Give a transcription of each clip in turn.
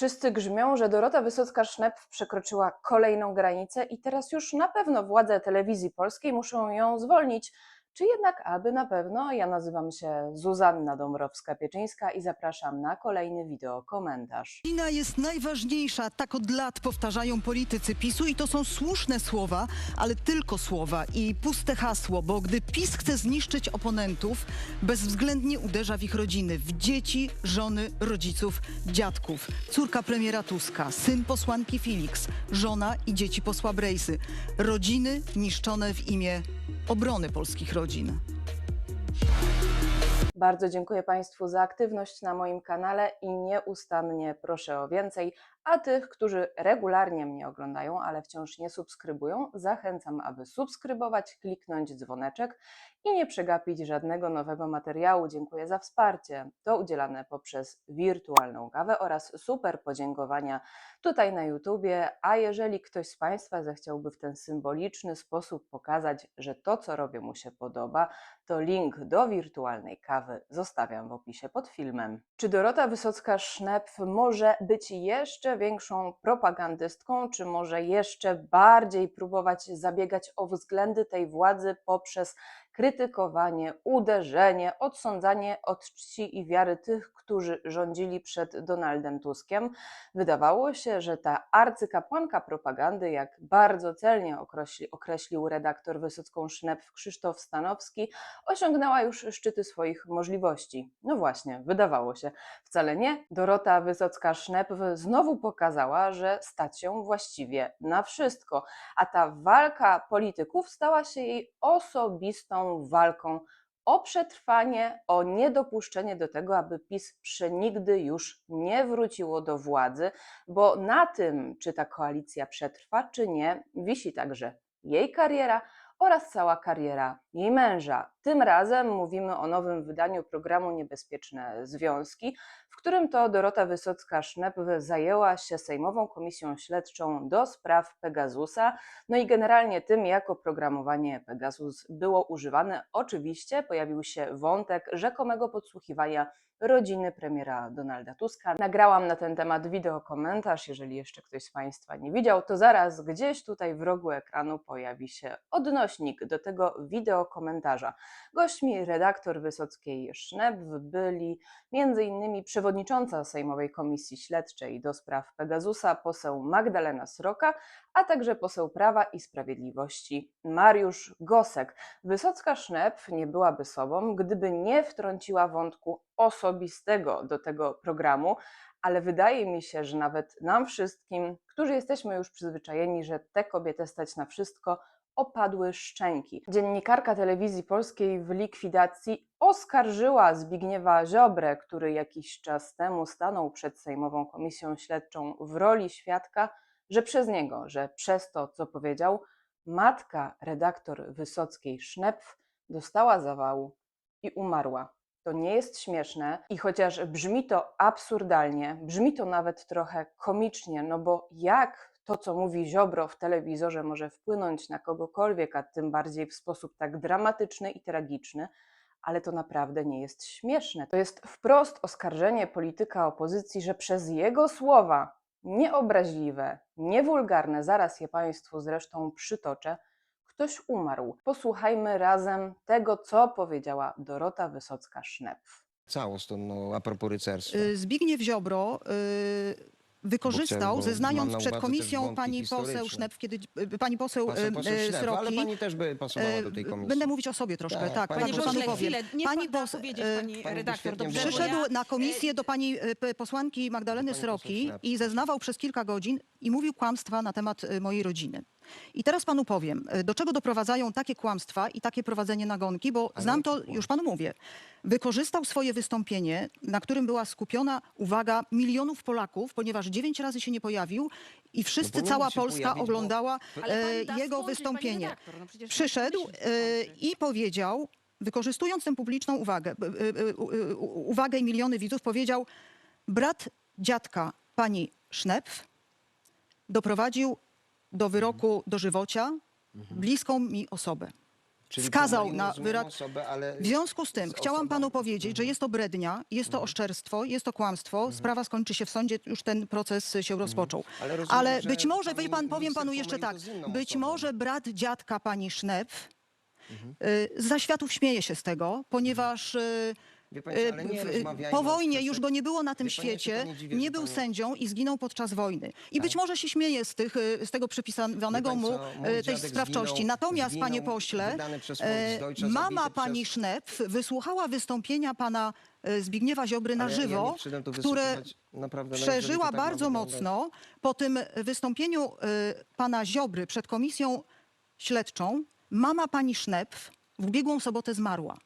Wszyscy grzmią, że Dorota Wysocka-Sznep przekroczyła kolejną granicę i teraz już na pewno władze telewizji polskiej muszą ją zwolnić. Czy jednak aby na pewno? Ja nazywam się Zuzanna Dąbrowska-Pieczyńska i zapraszam na kolejny wideo komentarz. Rodzina jest najważniejsza, tak od lat powtarzają politycy PiSu i to są słuszne słowa, ale tylko słowa i puste hasło, bo gdy PiS chce zniszczyć oponentów, bezwzględnie uderza w ich rodziny, w dzieci, żony, rodziców, dziadków. Córka premiera Tuska, syn posłanki Felix, żona i dzieci posła Brejsy. Rodziny niszczone w imię obrony polskich rodzin. Bardzo dziękuję Państwu za aktywność na moim kanale i nieustannie proszę o więcej. A tych, którzy regularnie mnie oglądają, ale wciąż nie subskrybują, zachęcam, aby subskrybować, kliknąć dzwoneczek i nie przegapić żadnego nowego materiału. Dziękuję za wsparcie. To udzielane poprzez wirtualną kawę oraz super podziękowania tutaj na YouTubie. A jeżeli ktoś z Państwa zechciałby w ten symboliczny sposób pokazać, że to, co robię, mu się podoba, to link do wirtualnej kawy zostawiam w opisie pod filmem. Czy Dorota Wysocka-Sznep może być jeszcze większą propagandystką, czy może jeszcze bardziej próbować zabiegać o względy tej władzy poprzez krytykowanie, uderzenie, odsądzanie od czci i wiary tych, którzy rządzili przed Donaldem Tuskiem. Wydawało się, że ta arcykapłanka propagandy, jak bardzo celnie określi, określił redaktor Wysocką Sznep Krzysztof Stanowski, osiągnęła już szczyty swoich możliwości. No właśnie, wydawało się. Wcale nie. Dorota Wysocka-Sznep znowu pokazała, że stać się właściwie na wszystko, a ta walka polityków stała się jej osobistą walką o przetrwanie, o niedopuszczenie do tego, aby PiS przenigdy już nie wróciło do władzy, bo na tym, czy ta koalicja przetrwa, czy nie, wisi także jej kariera oraz cała kariera jej męża. Tym razem mówimy o nowym wydaniu programu Niebezpieczne Związki, w którym to Dorota Wysocka-Sznep zajęła się Sejmową Komisją Śledczą do spraw Pegasusa, no i generalnie tym, jak oprogramowanie Pegasus było używane. Oczywiście pojawił się wątek rzekomego podsłuchiwania rodziny premiera Donalda Tuska. Nagrałam na ten temat wideo komentarz, jeżeli jeszcze ktoś z Państwa nie widział, to zaraz gdzieś tutaj w rogu ekranu pojawi się odnośnik do tego wideo komentarza. Gośćmi redaktor Wysockiej Sznep byli m.in. przewodnicząca Sejmowej Komisji Śledczej do spraw Pegasusa, poseł Magdalena Sroka, a także poseł Prawa i Sprawiedliwości Mariusz Gosek. Wysocka Sznep nie byłaby sobą, gdyby nie wtrąciła wątku osobistego do tego programu, ale wydaje mi się, że nawet nam wszystkim, którzy jesteśmy już przyzwyczajeni, że tę kobietę stać na wszystko, opadły szczęki. Dziennikarka telewizji polskiej w likwidacji oskarżyła Zbigniewa Ziobrę, który jakiś czas temu stanął przed Sejmową Komisją Śledczą w roli świadka, że przez niego, że przez to, co powiedział, matka redaktor Wysockiej Sznep dostała zawału i umarła. To nie jest śmieszne i chociaż brzmi to absurdalnie, brzmi to nawet trochę komicznie, no bo jak to, co mówi Ziobro w telewizorze, może wpłynąć na kogokolwiek, a tym bardziej w sposób tak dramatyczny i tragiczny, ale to naprawdę nie jest śmieszne. To jest wprost oskarżenie polityka opozycji, że przez jego słowa nieobraźliwe, niewulgarne, zaraz je Państwu zresztą przytoczę, ktoś umarł. Posłuchajmy razem tego, co powiedziała Dorota Wysocka-Sznep. Całość to no, a propos rycerstwa. Y, Zbigniew Ziobro y, wykorzystał, bo zeznając przed komisją pani poseł. Sznep, kiedy y, pani poseł, Poseł, y, poseł y, Szlep, ale Sroki, pani też by pasowała do tej komisji. Będę mówić o sobie troszkę, Tak, tak, pani tak, panu powiem. Niech Pani pan pos- powiedzieć, pani Pani redaktor, dobrze? bo ja- Przyszedł na komisję do pani posłanki Magdaleny Pani Sroki i zeznawał przez kilka godzin i mówił kłamstwa na temat mojej rodziny. I teraz panu powiem, y, do czego doprowadzają takie kłamstwa i takie prowadzenie nagonki, bo znam to, już panu mówię. Wykorzystał swoje wystąpienie, na którym była skupiona uwaga milionów Polaków, ponieważ dziewięć razy się nie pojawił i wszyscy, No bo cała mógł się Polska pojawić, bo- oglądała Ale pan e, da jego skończyć, pani wystąpienie. redaktor, no przecież Przyszedł musi e, skończyć. i powiedział, wykorzystując tę publiczną uwagę, b- e, e, u- e, u- uwagę i miliony widzów, powiedział, brat dziadka pani Sznepf doprowadził do wyroku dożywocia bliską mi osobę. Czyli skazał na rozumiem, osobę, ale W związku z tym z chciałam osobą- panu powiedzieć, że jest to brednia, jest Mhm. to oszczerstwo, jest to kłamstwo. Sprawa skończy się w sądzie, już ten proces się rozpoczął. Mhm. Ale rozumiem, Ale że być może, pani wie pan, powiem panu jeszcze tak, z inną być osobą. może brat dziadka pani Sznepf Mhm. y, za światów śmieje się z tego, ponieważ y, Wie pani, y, ale nie w- rozmawiajmy po o wojnie już go nie było na tym Wie pani, ja się świecie, pani dziwię, nie że był pani- sędzią i zginął podczas wojny. I być Tak. może się śmieje z, tych, y, z tego przypisanego Wie pani mu co, mój y, tej dziadek sprawczości. zginął- Natomiast, zginął panie pośle, wydany przez e, Volksdeutsche, mama zabity pani przez- Sznepf wysłuchała wystąpienia pana e, Zbigniewa Ziobry na Ale ja nie żywo, przyszedłem tu które wysłuchiwać, naprawdę, no jeżeli przeżyła to tak ma bardzo wyglądać- mocno. Po tym wystąpieniu y, pana Ziobry przed komisją śledczą, mama pani Sznepf w ubiegłą sobotę zmarła.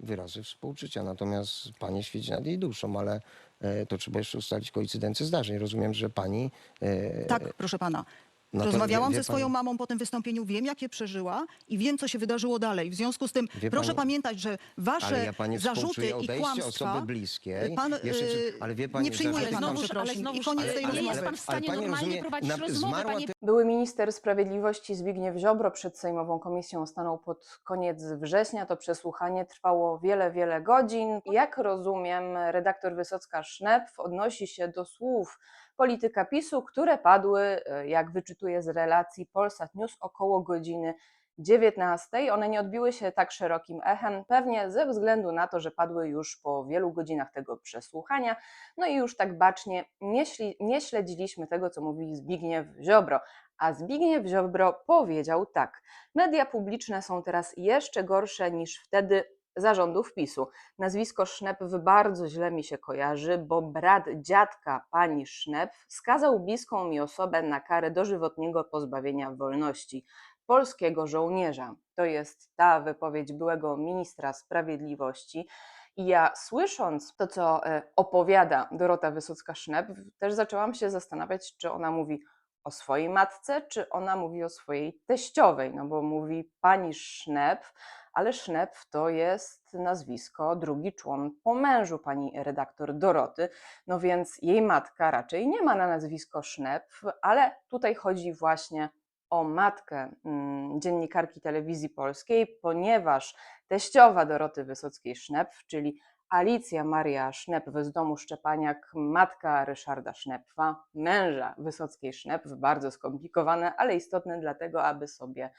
Wyrazy współczucia. Natomiast pani świeci nad jej duszą, ale e, to trzeba jeszcze ustalić koincydencję zdarzeń. Rozumiem, że pani. E, Tak, proszę pana. No to Rozmawiałam wie- wie ze swoją pani- mamą po tym wystąpieniu, wiem jakie przeżyła i wiem co się wydarzyło dalej. W związku z tym Wie proszę pani- pamiętać, że wasze ale ja pani zarzuty współczuję i odejście kłamstwa osoby bliskiej. pan Jeszcze czy- y, ale wie pani, nie przyjmuje zarzuty- pana znowuż- ale przeprosin. I znowuż- koniec ale tej nie jest rozmowy. pan w stanie pani normalnie rozumie, prowadzić na- rozmowy, zmarła panie ty- Były minister sprawiedliwości Zbigniew Ziobro przed Sejmową Komisją stanął pod koniec września. To przesłuchanie trwało wiele, wiele godzin. Jak rozumiem, redaktor Wysocka-Sznepf odnosi się do słów polityka PiSu, które padły, e, jak wyczytuję z relacji Polsat News, około godziny 19. One nie odbiły się tak szerokim echem, pewnie ze względu na to, że padły już po wielu godzinach tego przesłuchania. No i już tak bacznie nie, śli, nie śledziliśmy tego, co mówi Zbigniew Ziobro. A Zbigniew Ziobro powiedział tak: Media publiczne są teraz jeszcze gorsze niż wtedy zarządów PiSu. Nazwisko Sznepf bardzo źle mi się kojarzy, bo brat dziadka pani Sznepf skazał bliską mi osobę na karę dożywotniego pozbawienia wolności. Polskiego żołnierza. To jest ta wypowiedź byłego ministra sprawiedliwości. I ja słysząc to, co e, opowiada Dorota Wysocka-Sznepf, też zaczęłam się zastanawiać, czy ona mówi o swojej matce, czy ona mówi o swojej teściowej, no bo mówi pani Sznepf, ale Sznepf to jest nazwisko, drugi człon po mężu pani redaktor Doroty, no więc jej matka raczej nie ma na nazwisko Sznepf, ale tutaj chodzi właśnie o matkę mm, dziennikarki telewizji polskiej, ponieważ teściowa Doroty Wysockiej-Sznepf, czyli Alicja Maria Sznepf z domu Szczepaniak, matka Ryszarda Sznepfa, męża Wysockiej Sznepf, bardzo skomplikowane, ale istotne dlatego, aby sobie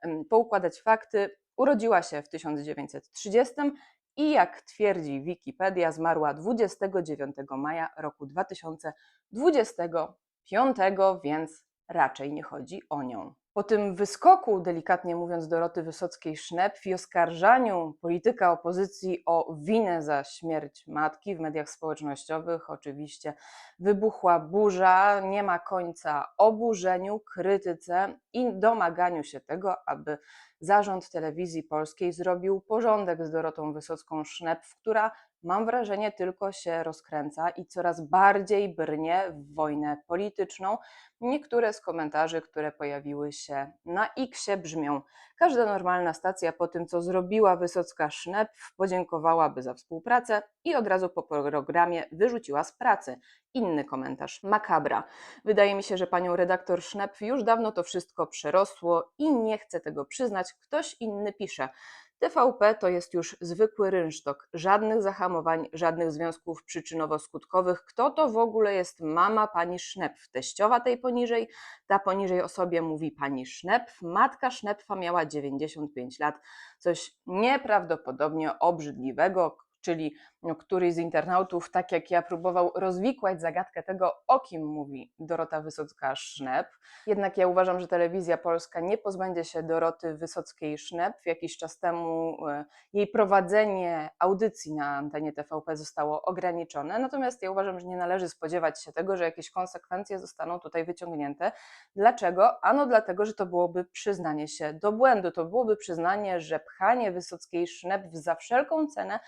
em, poukładać fakty. Urodziła się w 1930 i jak twierdzi Wikipedia, zmarła 29 maja roku 2025, więc raczej nie chodzi o nią. Po tym wyskoku, delikatnie mówiąc, Doroty Wysockiej-Sznepf i oskarżaniu polityka opozycji o winę za śmierć matki w mediach społecznościowych, oczywiście wybuchła burza, nie ma końca oburzeniu, krytyce i domaganiu się tego, aby zarząd telewizji polskiej zrobił porządek z Dorotą Wysocką-Sznepf, która mam wrażenie tylko się rozkręca i coraz bardziej brnie w wojnę polityczną. Niektóre z komentarzy, które pojawiły się na X brzmią: Każda normalna stacja po tym, co zrobiła Wysocka Sznepf, podziękowałaby za współpracę i od razu po programie wyrzuciła z pracy. Inny komentarz, makabra. Wydaje mi się, że panią redaktor Sznepf już dawno to wszystko przerosło i nie chce tego przyznać. Ktoś inny pisze. TVP to jest już zwykły rynsztok. Żadnych zahamowań, żadnych związków przyczynowo-skutkowych. Kto to w ogóle jest mama pani Sznepf? Teściowa tej poniżej? Ta poniżej o sobie mówi pani Sznepf. Matka Sznepfa miała 95 lat. Coś nieprawdopodobnie obrzydliwego, czyli któryś z internautów, tak jak ja, próbował rozwikłać zagadkę tego, o kim mówi Dorota Wysocka-Sznepf. Jednak ja uważam, że telewizja polska nie pozbędzie się Doroty Wysockiej-Sznepf. Jakiś czas temu e, jej prowadzenie audycji na antenie TVP zostało ograniczone, natomiast ja uważam, że nie należy spodziewać się tego, że jakieś konsekwencje zostaną tutaj wyciągnięte. Dlaczego? Ano dlatego, że to byłoby przyznanie się do błędu. To byłoby przyznanie, że pchanie Wysockiej-Sznepf za wszelką cenę,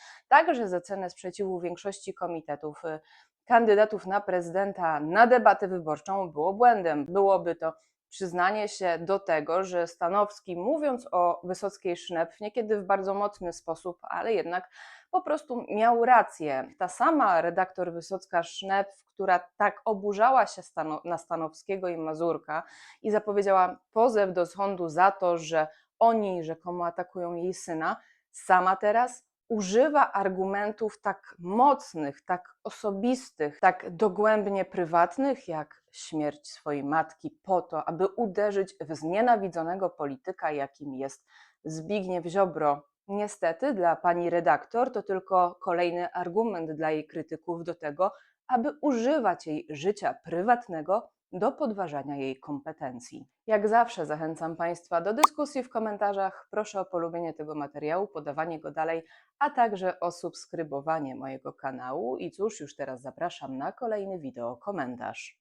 także za cenę sprzeciwu większości komitetów y, kandydatów na prezydenta na debatę wyborczą było błędem. Byłoby to przyznanie się do tego, że Stanowski, mówiąc o Wysockiej Sznep, niekiedy w bardzo mocny sposób, ale jednak po prostu miał rację. Ta sama redaktor Wysocka Sznep, która tak oburzała się na Stanowskiego i Mazurka i zapowiedziała pozew do sądu za to, że oni rzekomo atakują jej syna, sama teraz używa argumentów tak mocnych, tak osobistych, tak dogłębnie prywatnych, jak śmierć swojej matki, po to, aby uderzyć w znienawidzonego polityka, jakim jest Zbigniew Ziobro. Niestety dla pani redaktor to tylko kolejny argument dla jej krytyków do tego, aby używać jej życia prywatnego do podważania jej kompetencji. Jak zawsze zachęcam Państwa do dyskusji w komentarzach. Proszę o polubienie tego materiału, podawanie go dalej, a także o subskrybowanie mojego kanału. I cóż, już teraz zapraszam na kolejny wideo komentarz.